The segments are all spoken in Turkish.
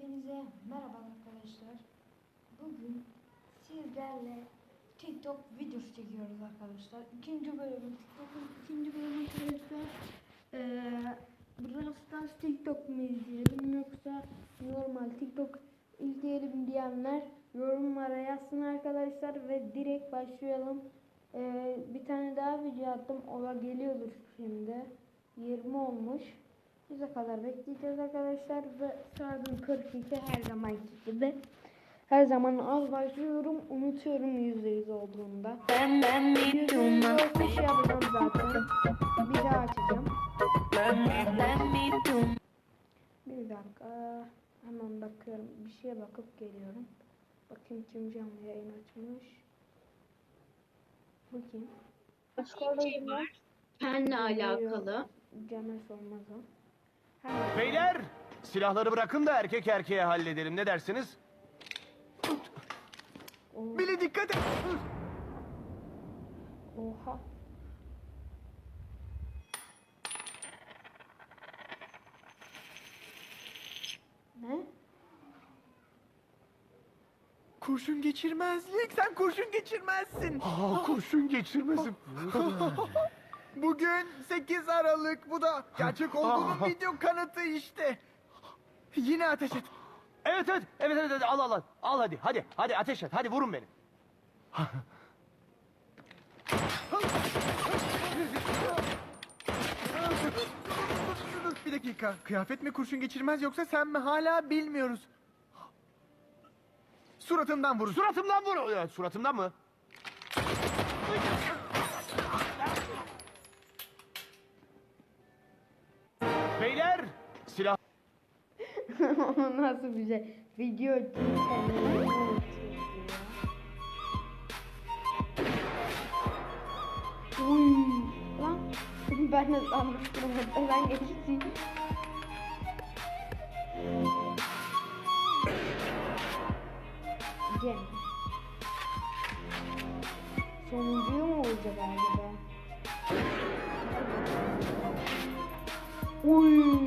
Hepinize merhaba arkadaşlar. Bugün sizlerle TikTok videosu çekiyoruz arkadaşlar. İkinci bölüm, TikTok'un ikinci bölümü arkadaşlar. Ee, Brawl Stars TikTok mu izleyelim yoksa normal TikTok izleyelim diyenler yorumlara yazsın arkadaşlar ve direkt başlayalım. Ee, bir tane daha video attım. Ola geliyordur şimdi. 20 olmuş. Bize kadar bekleyeceğiz arkadaşlar ve saatim 42 her zaman gibi. Her zaman az başlıyorum, unutuyorum %100 olduğunda. Me do %100 my olsa şey yapacağım zaten. Bir daha açacağım. Bir dakika. Hemen bakıyorum. Bir şeye bakıp geliyorum. Bakayım kim canlı yayın açmış. Kim? Bir şey var. Seninle alakalı. Cem'e sormaz o. Beyler silahları bırakın da erkek erkeğe halledelim ne dersiniz? Bili dikkat et. Oha. Ne? Kurşun geçirmezlik. Sen kurşun geçirmezsin. Aa, kurşun geçirmesin. Bugün 8 Aralık. Bu da gerçek olduğunun video kanıtı işte. Yine ateş et. evet evet evet evet evet, al al al. Al hadi hadi hadi ateş et hadi vurun beni. Bir dakika. Kıyafet mi kurşun geçirmez yoksa sen mi hala bilmiyoruz. Suratımdan vurun. Suratımdan vur. Ya, Suratımdan mı? O nasıl bir şey? Video. Uy. Lan ben de sanmıştım. Ben geçtim. Cem. Sonuncuyu mu olacak acaba? Uy.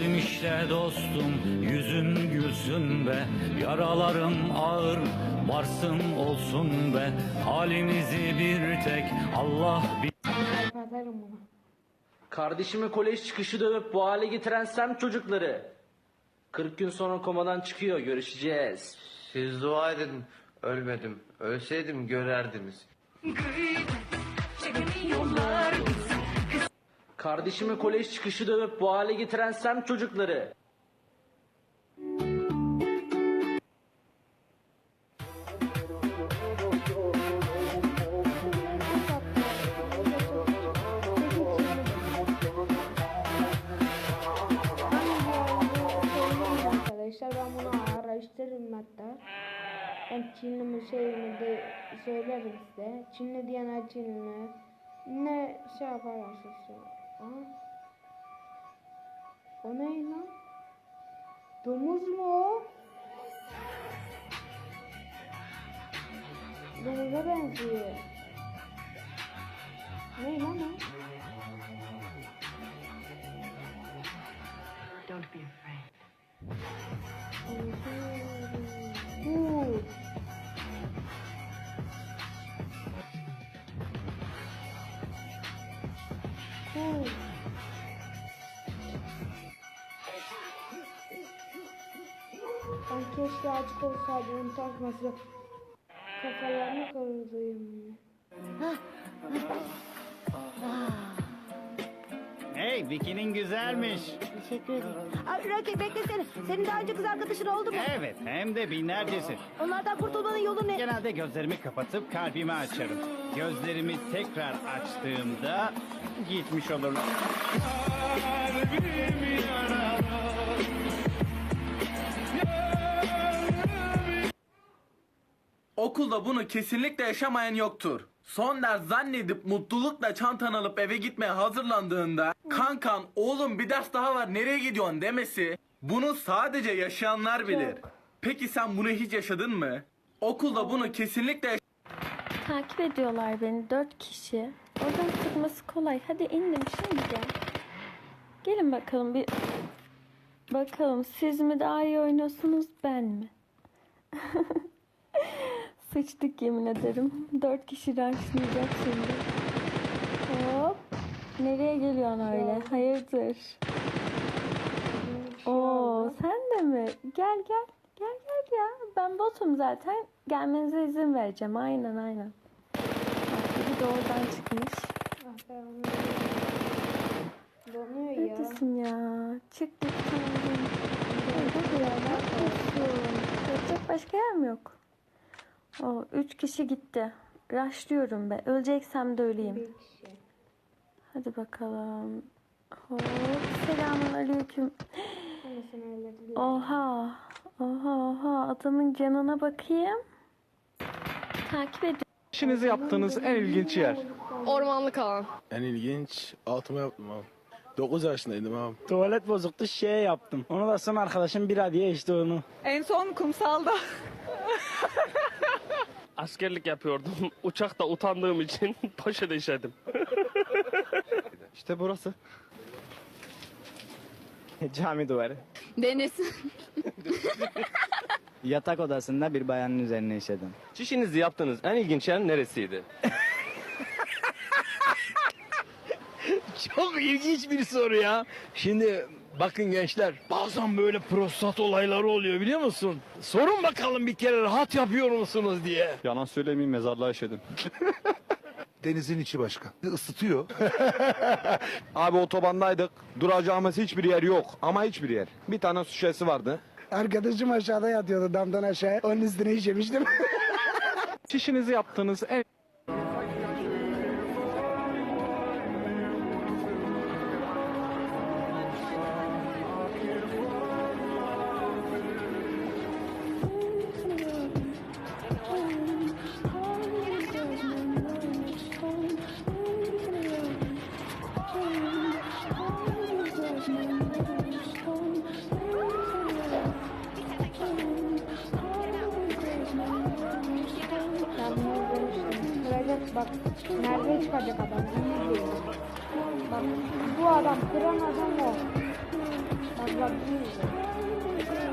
Geldim işte dostum yüzün gülsün be Yaralarım ağır varsın olsun be Halimizi bir tek Allah bunu. Kardeşimi kolej çıkışı dövüp bu hale getiren sen çocukları. 40 gün sonra komadan çıkıyor görüşeceğiz. Siz dua edin. Ölmedim. Ölseydim görerdiniz. Kardeşimi kolej çıkışı dövüp bu hale getiren sen çocukları. Arkadaşlar ben bunu araştırırım hatta. Ben Çinli mi şey mi de söylerim size. Çinli diyen Çinli. Ne şey yaparlarsa söyle. Aa. O ne lan? Domuz mu o? Domuza benziyor. Ne lan o? Bu. Ben keşke açık olsaydı onu takması. Kafalarını kırılıyım. Bikinin güzelmiş. Teşekkür ederim. Rocky beklesene. Senin daha önce kız arkadaşın oldu mu? Evet, hem de binlercesi. Onlardan kurtulmanın yolu ne? Genelde gözlerimi kapatıp kalbimi açarım. Gözlerimi tekrar açtığımda gitmiş olurlar. Okulda bunu kesinlikle yaşamayan yoktur. Son ders zannedip mutlulukla çantanı alıp eve gitmeye hazırlandığında kankan oğlum bir ders daha var nereye gidiyorsun demesi bunu sadece yaşayanlar bilir. Peki sen bunu hiç yaşadın mı? Okulda bunu kesinlikle Takip ediyorlar beni dört kişi. Oradan çıkması kolay. Hadi indim şimdi gel. Gelin bakalım bir bakalım siz mi daha iyi oynuyorsunuz ben mi? Sıçtık yemin ederim. Dört kişi rushlayacak şimdi. Hop. Nereye geliyorsun öyle? Hayırdır? Oo, sen de mi? Gel gel. Gel gel ya. Ben botum zaten. Gelmenize izin vereceğim. Aynen aynen. Biri de oradan çıkmış. Donuyor ya. Neredesin ya? Çık bir yerden koşuyorum. Yapacak başka yer mi yok? O üç kişi gitti. Rushlıyorum be. Öleceksem de öleyim. Bir kişi. Hadi bakalım. Hop. Selamun aleyküm. Oha. Oha oha. Adamın canına bakayım. Takip ediyorum. İşinizi yaptığınız en ilginç yer. Ormanlık alan. En ilginç altıma yaptım abi. 9 yaşındaydım abi. Tuvalet bozuktu şey yaptım. Onu da son arkadaşım bir diye işte onu. En son kumsalda. Askerlik yapıyordum. Uçakta utandığım için poşet işedim. İşte burası. Cami duvarı. Deniz. Yatak odasında bir bayanın üzerine işedim. Çişinizi yaptığınız en ilginç yer neresiydi? Çok ilginç bir soru ya. Şimdi bakın gençler bazen böyle prostat olayları oluyor biliyor musun? Sorun bakalım bir kere rahat yapıyor musunuz diye. Yalan söylemeyeyim mezarlığa işedim. Denizin içi başka. Isıtıyor. Abi otobandaydık. Duracağımız hiçbir yer yok. Ama hiçbir yer. Bir tane su şişesi vardı. Arkadaşım aşağıda yatıyordu damdan aşağıya. Onun üstüne işemiştim. Çişinizi yaptığınız en Nerede çıkacak adam? Bak bu adam kıran adam o. Bak bak izle.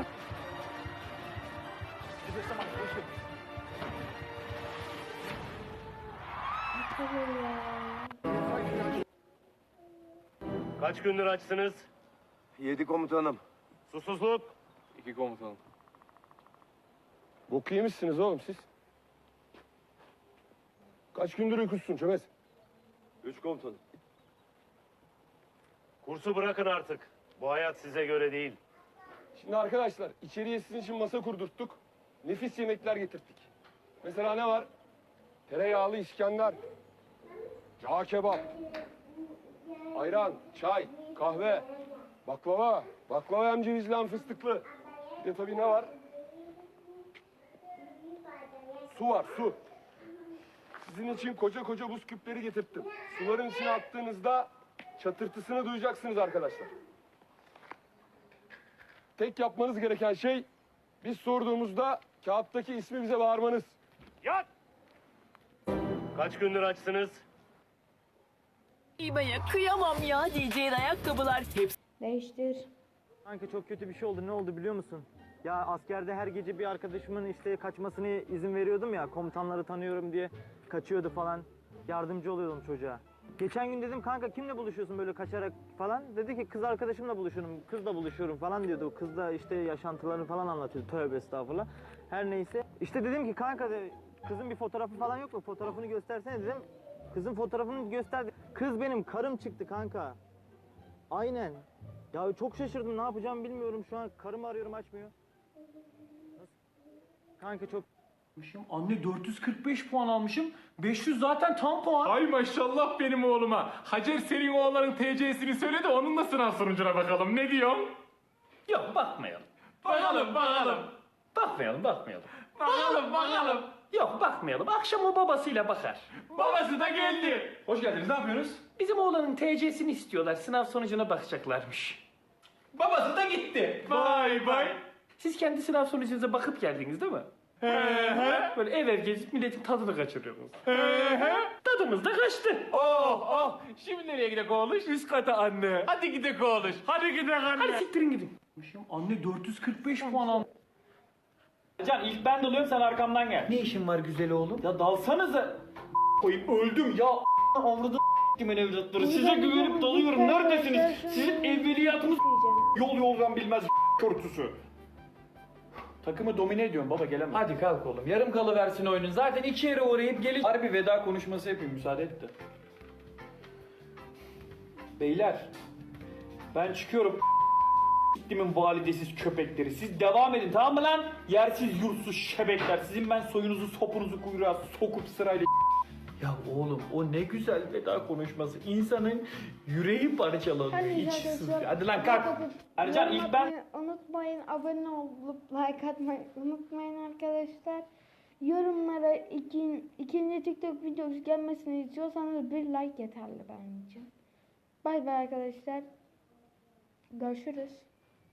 Kaç gündür açsınız? Yedi komutanım. Susuzluk. İki komutanım. Boku yemişsiniz oğlum siz. Kaç gündür uykusuzsun çömez? Üç komutanım. Kursu bırakın artık. Bu hayat size göre değil. Şimdi arkadaşlar içeriye sizin için masa kurdurttuk. Nefis yemekler getirttik. Mesela ne var? Tereyağlı İskender. Cağ kebap. Ayran, çay, kahve, baklava. Baklava hem cevizli hem fıstıklı. Bir de tabii ne var? Su var, su. Sizin için koca koca buz küpleri getirttim. Suların içine attığınızda çatırtısını duyacaksınız arkadaşlar. Tek yapmanız gereken şey biz sorduğumuzda kağıttaki ismi bize bağırmanız. Yat! Kaç gündür açsınız? Kıyamam ya diyeceğin ayakkabılar hepsi. Değiştir. Kanka çok kötü bir şey oldu. Ne oldu biliyor musun? Ya askerde her gece bir arkadaşımın işte kaçmasını izin veriyordum ya. Komutanları tanıyorum diye kaçıyordu falan. Yardımcı oluyordum çocuğa. Geçen gün dedim kanka kimle buluşuyorsun böyle kaçarak falan. Dedi ki kız arkadaşımla buluşuyorum, kızla buluşuyorum falan diyordu. Kız da işte yaşantılarını falan anlatıyordu. Tövbe estağfurullah. Her neyse. İşte dedim ki kanka de, kızın bir fotoğrafı falan yok mu? Fotoğrafını göstersene dedim. Kızın fotoğrafını gösterdi. Kız benim karım çıktı kanka. Aynen. Ya çok şaşırdım ne yapacağımı bilmiyorum şu an karımı arıyorum açmıyor. Nasıl? Kanka çok Anne 445 puan almışım. 500 zaten tam puan. Ay maşallah benim oğluma. Hacer senin oğlanın TC'sini söyle de onunla sınav sonucuna bakalım. Ne diyorsun? Yok bakmayalım. Bakalım bakalım. Bakmayalım bakmayalım. Bakalım bakalım. Yok bakmayalım. Akşam o babasıyla bakar. Babası da geldi. Hoş geldiniz. Ne yapıyorsunuz? Bizim oğlanın TC'sini istiyorlar. Sınav sonucuna bakacaklarmış. Babası da gitti. Vay vay. Siz kendi sınav sonucunuza bakıp geldiniz değil mi? Böyle ev ev gezip milletin tadını kaçırıyorsunuz. Tadımız da kaçtı. Oh oh. Şimdi nereye gidek oğluş? Üst kata anne. Hadi gidek oğluş. Hadi gidek anne. Hadi siktirin gidin. Anne 445 puan al. Can ilk ben dalıyorum sen arkamdan gel. Ne işin var güzel oğlum? Ya dalsanıza. Koyup öldüm ya. Avradı kimin evlatları. Size güvenip dalıyorum. Neredesiniz? Sizin evveliyatınız yol yoldan bilmez körtüsü. Takımı domine ediyorum baba gelemem. Hadi kalk oğlum. Yarım kalıversin oyunun. Zaten iki yere uğrayıp gelip... Harbi veda konuşması yapayım müsaade et de. Beyler ben çıkıyorum. Gittimin validesiz köpekleri. Siz devam edin tamam mı lan? Yersiz yurtsuz şebekler. Sizin ben soyunuzu sopunuzu kuyruğa sokup sırayla ya oğlum o ne güzel veda konuşması. İnsanın yüreği parçalanıyor. İçi arkadaşlar, sızlıyor. Hadi lan kalk. Ercan Yorum ilk ben atmayı Unutmayın abone olup like atmayı unutmayın arkadaşlar. Yorumlara ikin, ikinci TikTok videosu gelmesini istiyorsanız bir like yeterli için. Bay bay arkadaşlar. Görüşürüz.